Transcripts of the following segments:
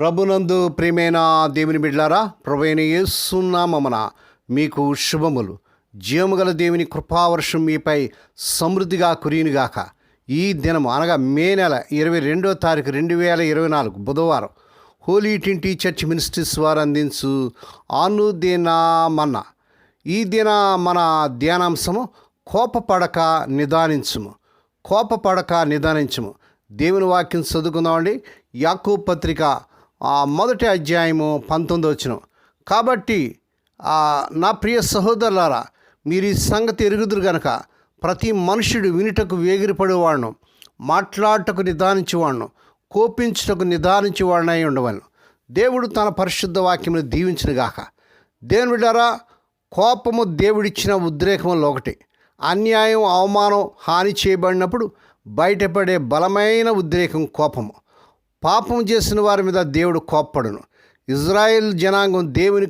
ప్రభునందు ప్రియమైన దేవుని బిడ్లారా ప్రభైన యేసునామమున మీకు శుభములు. జీవముగల దేవుని కృపావర్షం మీపై సమృద్ధిగా కురియునుగాక. ఈ దినం అనగా మే నెల ఇరవై రెండో తారీఖు రెండు వేల ఇరవై నాలుగు బుధవారం హోలీ టింటీ చర్చ్ మినిస్ట్రీస్ వారు అందించు అనుదినమన్న. ఈ దిన మన ధ్యానాంశము కోపపడక నిదానించుము. కోపపడక నిదానించము. దేవుని వాక్యం చదువుకుందామండి. యాకూ పత్రిక మొదటి అధ్యాయము పంతొమ్మిది వచ్చిన. కాబట్టి నా ప్రియ సహోదరులారా మీరు ఈ సంగతి ఎరుగుదురు గనక ప్రతి మనుషుడు వినుటకు వేగిరిపడేవాడును మాట్లాడటకు నిదానించేవాడును కోపించుటకు నిదానించేవాడినై ఉండవలను. దేవుడు తన పరిశుద్ధ వాక్యమును దీవించినగాక దేవుడారా కోపము దేవుడిచ్చిన ఉద్రేకములో ఒకటి. అన్యాయం అవమానం హాని చేయబడినప్పుడు బయటపడే బలమైన ఉద్రేకం కోపము. పాపం చేసిన వారి మీద దేవుడు కోప్పడును. ఇజ్రాయెల్ జనాంగం దేవుని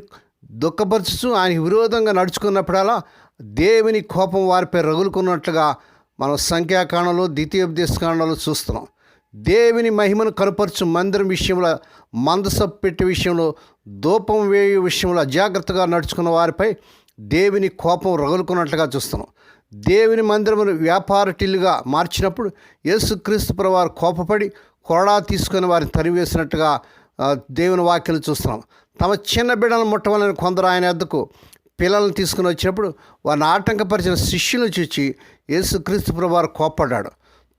దుఃఖపరచుచు ఆయన విరోధంగా నడుచుకున్నప్పుడల్లా దేవుని కోపం వారిపై రగులుకున్నట్లుగా మనం సంఖ్యాకాండంలో ద్వితీయోపదేశకాండంలో చూస్తున్నాం. దేవుని మహిమను కనపరచు మందిరం విషయంలో మందస పెట్టే విషయంలో దూపం వేయ విషయంలో అజాగ్రత్తగా నడుచుకున్న వారిపై దేవుని కోపం రగులుకున్నట్లుగా చూస్తున్నాం. దేవుని మందిరమును వ్యాపార టిల్లుగా మార్చినప్పుడు యేసుక్రీస్తు ప్రవారు కోపపడి కొరడా తీసుకొని వారిని తరివేసినట్టుగా దేవుని వాక్యలు చూస్తున్నాం. తమ చిన్న బిడ్డలను ముట్టవాలని కొందరు ఆయన ఎద్దకు పిల్లలను తీసుకుని వచ్చినప్పుడు వారిని ఆటంకపరిచిన శిష్యులను చూచి యేసుక్రీస్తు ప్రభువారు కోప్పడ్డాడు.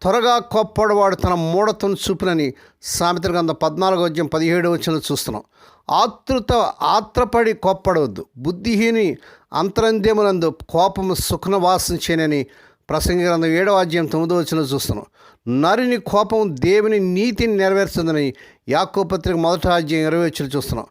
త్వరగా కోప్పడవాడు తన మూఢతను చూపునని సామెత గంధ పద్నాలుగో అధ్యాయం పదిహేడు వచ్చిన చూస్తున్నాం. ఆతృత ఆత్రపడి కోప్పడవద్దు. బుద్ధిహీని అంతరంద్యమునందు కోపము సుఖనవాసం చేయనని ప్రసంగి గ్రంథం ఏడవ అధ్యాయం తొమ్మిదో వచ్చిన చూస్తున్నాం. నరుని కోపం దేవుని నీతిని నెరవేరుస్తుందని యాకో పత్రిక మొదట అధ్యాయం ఇరవై వచ్చిన చూస్తున్నాం.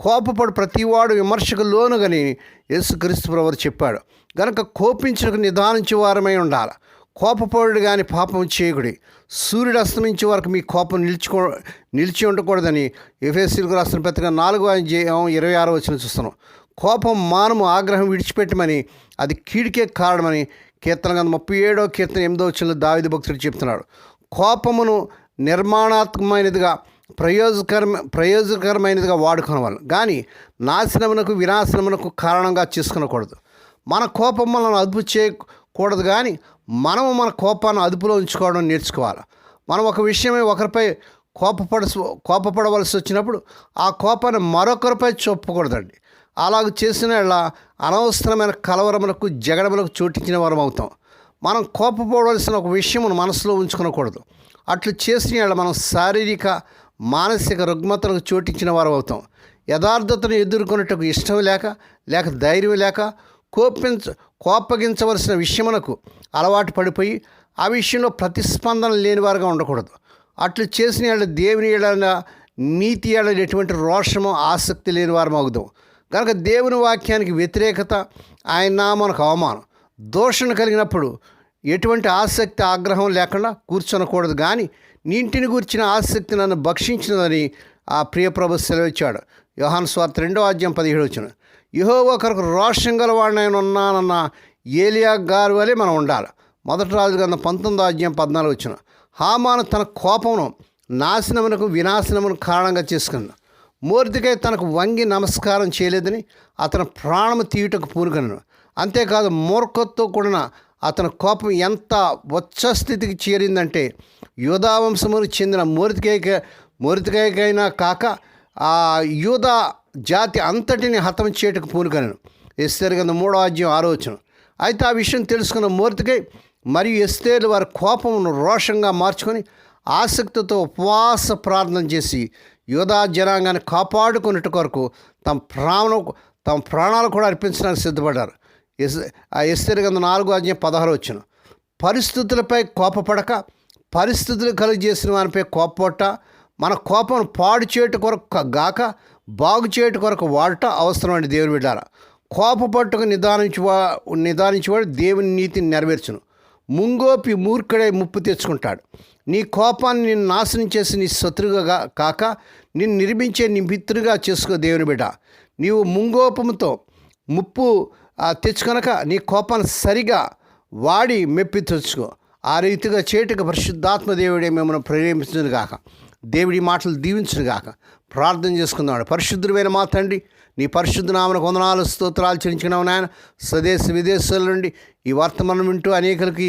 కోపపడు ప్రతివాడు విమర్శకు లోనుగని యేసుక్రీస్తు ప్రభువారు చెప్పాడు. గనక కోపించడానికి నిదానించే వారమై ఉండాలి. కోపపడు కానీ పాపం చేయకుడి. సూర్యుడు అస్తమించే వరకు మీ కోపం నిలుచుకో నిలిచి ఉండకూడదని ఎఫ్ఎస్సీలకు రాసిన పత్రిక నాలుగో అధ్యాయం ఇరవై ఆరో వచ్చిన చూస్తున్నాం. కోపం మానము ఆగ్రహం విడిచిపెట్టమని అది కీడికే కారణమని కీర్తన గంధ ముప్పై ఏడో కీర్తన ఎనిమిదో వచ్చిన దావిది భక్తుడు చెప్తున్నాడు. కోపమును నిర్మాణాత్మకమైనదిగా ప్రయోజకరమ ప్రయోజకరమైనదిగా వాడుకోవాలి కానీ నాశనమునకు వినాశనమునకు కారణంగా చేసుకునకూడదు. మన కోపం మనల్ని అదుపు చేయకూడదు కానీ మనము మన కోపాన్ని అదుపులో ఉంచుకోవడం నేర్చుకోవాలి. మనం ఒక విషయమై ఒకరిపై కోపపడ కోపపడవలసి వచ్చినప్పుడు ఆ కోపాన్ని మరొకరిపై చూపకూడదండి. అలాగ చేసిన అనవసరమైన కలవరములకు జగడములకు చోటించిన వారం అవుతాం. మనం కోపపోవలసిన ఒక విషయమును మనసులో ఉంచుకోకూడదు అట్లు చేసిన మనం శారీరక మానసిక రుగ్మతలకు చోటించిన వారు అవుతాం. యథార్థతను ఎదుర్కొనేటకు ఇష్టం లేక లేక ధైర్యం లేక కోపించ కోపగించవలసిన విషయమునకు అలవాటు పడిపోయి ఆ విషయంలో ప్రతిస్పందన లేని వారుగా ఉండకూడదు. అట్లు చేసిన యెడల దేవుని ఏడన నీతి ఏడన ఎటువంటి రోషము ఆసక్తి లేని వారం అవుదాం కనుక దేవుని వాక్యానికి వ్యతిరేకత ఆయన నామనకు అవమానం దోషణ కలిగినప్పుడు ఎటువంటి ఆసక్తి ఆగ్రహం లేకుండా కూర్చొనకూడదు. కానీ నీ ఇంటిని గురించిన ఆసక్తి నన్ను భక్షించినదని ఆ ప్రియప్రభు సెలవిచ్చాడు. యోహాన్ స్వార్థ రెండో అధ్యాయం పదిహేడు వచ్చిన యహో ఒకరికి రోషం గలవాడిని నేను ఉన్నానన్న ఏలియా గారు వలె మనం ఉండాలి. మొదటి రాజు గంధ పంతొమ్మిదో అధ్యాయం పద్నాలుగు వచ్చిన హామాను తన కోపమును నాశనమునకు వినాశనమును కారణంగా చేసుకున్నాను మూర్తికై తనకు వంగి నమస్కారం చేయలేదని అతను ప్రాణము తీయుటకు పూనుకను అంతేకాదు మూర్ఖతో కూడిన అతని కోపం ఎంత స్థితికి చేరిందంటే యూదావంశమును చెందిన మూర్తికైక మూర్తికైకైనా కాక ఆ యూధ జాతి అంతటిని హతం చేయటకు పూనుకను ఎస్తేరు కింద మూడో అధ్యాయం ఆలోచన అయితే ఆ విషయం తెలుసుకున్న మూర్తికై మరియు ఎస్తేరు వారి కోపమును రోషంగా మార్చుకొని ఆసక్తితో ఉపవాస ప్రార్థన చేసి యోధా జనాంగాన్ని కాపాడుకున్నట్టు కొరకు తమ ప్రాణం తమ ప్రాణాలు కూడా అర్పించడానికి సిద్ధపడ్డారు. ఎస్ ఆ ఎస్తేరు కింద నాలుగు అధ్యాయం పదహారు వచ్చిన. పరిస్థితులపై కోపపడక పరిస్థితులు కలిగజేసిన వారిపై కోపపట్ట మన కోపం పాడు చేయట కొరకు గాక బాగు చేయట కొరకు వాడట అవసరమైన దేవుని బిడ్డారా. కోపపట్టుకు నిదానించువా నిదానించేవాడు దేవుని నీతిని నెరవేర్చును. ముంగోపి మూర్ఖుడై ముప్పు తెచ్చుకుంటాడు. నీ కోపాన్ని నిన్ను నాశనం చేసి నీ శత్రువుగా కాక నిన్ను నిర్మించే నీ మిత్రుగా చేసుకో దేవుని బిడ్డ. నీవు ముంగోపముతో ముప్పు తెచ్చుకొనక నీ కోపాన్ని సరిగా వాడి మెప్పి తెచ్చుకో. ఆ రీతిగా చేటుకు పరిశుద్ధాత్మ దేవుడే మిమ్మల్ని ప్రేరేపించును గాక దేవుడి మాటలు దీవించునుగాక. ప్రార్థన చేసుకుందాం. పరిశుద్ధుడైన మా తండ్రి నీ పరిశుద్ధనామన వందనాలు స్తోత్రాలు చెల్లించినావు నాయన. స్వదేశ విదేశాల నుండి ఈ వర్తమానం వింటూ అనేకులకి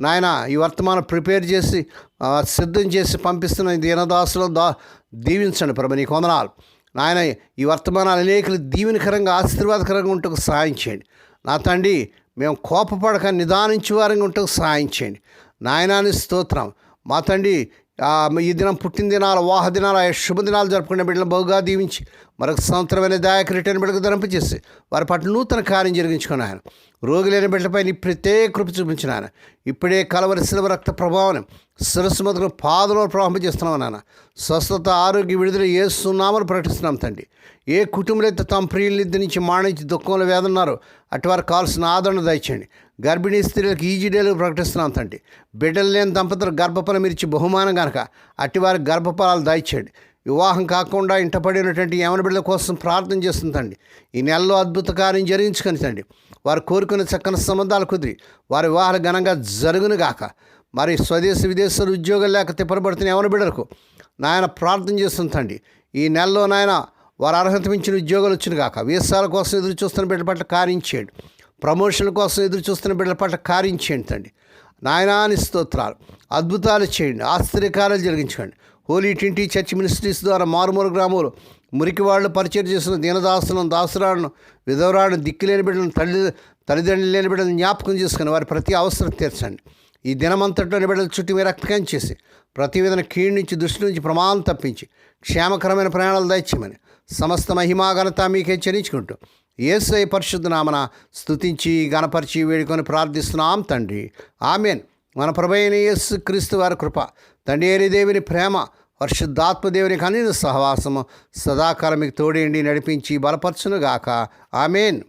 నాయన ఈ వర్తమానం ప్రిపేర్ చేసి సిద్ధం చేసి పంపిస్తున్న దీనదాసులో దీనదాసులు దా దీవించండి ప్రభు నీకు వందనాలు. నాయన ఈ వర్తమానాలు అనేకలు దీవెనకరంగా ఆశీర్వాదకరంగా ఉంటూ సహాయం చేయండి. నా తండ్రి మేము కోపపడక నిదానించి వారంగా ఉంటూ సహాయం చేయండి. నాయనాని స్తోత్రం. మా తండ్రి ఈ దినం పుట్టినదినాలు వాహ దినాలు ఆయా శుభదినాలు జరుపుకునే బిడ్డలు బహుగా దీవించి మరొక సంవత్సరమైన దాయక రిటర్న్ బిడ్డకు ధరింపజేసి వారి పట్ల నూతన కార్యం జరిగించుకుని ఆయన. రోగి లేని బిడ్డలపై నీ ప్రత్యేక కృప చూపించిన ఆయన. ఇప్పుడే కలవరి శిలవ రక్త ప్రభావం శిరస్సు మొదలు పాదలో ప్రవహింపజేస్తున్నాం నాన్న. స్వస్థత ఆరోగ్య విడుదల ఏ సున్నామని ప్రకటిస్తున్నాం తండ్రి. ఏ కుటుంబంలో అయితే తమ ప్రియులిద్దరి నుంచి మాణించి దుఃఖంలో వేదన్నారో అటువారు కావాల్సిన ఆదరణ దయచేయండి. గర్భిణీ స్త్రీలకు ఈజీ డేలు ప్రకటిస్తున్నాం తండ్రి. బిడ్డలు లేని దంపతులు గర్భఫలం ఇచ్చి బహుమానం కనుక అట్టివారి గర్భఫలాలు దయచేయండి వివాహం కాకుండా ఇంటపడినటువంటి యమన బిడ్డల కోసం ప్రార్థన చేస్తుందండి ఈ నెలలో అద్భుత కార్యం జరిగించుకొని తండ్రి. వారు కోరుకునే చక్కని సంబంధాలు కుదిరి. వారి వివాహాలు ఘనంగా జరుగునుగాక మరి స్వదేశ విదేశాలు ఉద్యోగాలు లేక తిప్పబడుతున్న యమన బిడ్డలకు నాయన ప్రార్థన చేస్తుందండి ఈ నెలలో నాయన వారు అర్హత మించిన ఉద్యోగాలు వచ్చిన కాక వీసాల కోసం ఎదురు చూస్తున్న బిడ్డ పట్ల కార్యం చేయండి. ప్రమోషన్ కోసం ఎదురు చూస్తున్న బిడ్డల పట్ల కార్యం చేయండి నాయనాని స్తోత్రాలు. అద్భుతాలు చేయండి. ఆశ్చర్యకార్యాలు జరిగించండి. హోలీ ట్వంటీ చర్చ్ మినిస్ట్రీస్ ద్వారా మారుమూల గ్రామంలో మురికి వాళ్ళు పరిచయం చేసిన దీనదాసులను దాసురాలను విధవరాలను దిక్కులేని బిడ్డలను తల్లి తల్లిదండ్రులు లేని బిడ్డలను జ్ఞాపకం చేసుకుని వారి ప్రతి అవసరం తీర్చండి. ఈ దినమంతట్లోని బిడ్డల చుట్టూ మీరు రక్తకం చేసి ప్రతి విధన కీడు నుంచి దృష్టి నుంచి ప్రమాదం తప్పించి క్షేమకరమైన ప్రయాణాలు దయచేయమని సమస్త మహిమాఘనత మీకే చెల్లించుకుంటూ ఏసై పరిశుద్ధ నామన స్తుతించి గణపరిచి వేడుకొని ప్రార్థిస్తున్నాం తండ్రి. ఆమెన్. మన ప్రభైన యేసు క్రీస్తు వారి కృప తండ్రి ఏరి దేవుని ప్రేమ పరిశుద్ధాత్మదేవుని కనీన సహవాసము సదాకాలం మీకు తోడేండి నడిపించి బలపరచునుగాక. ఆమెన్.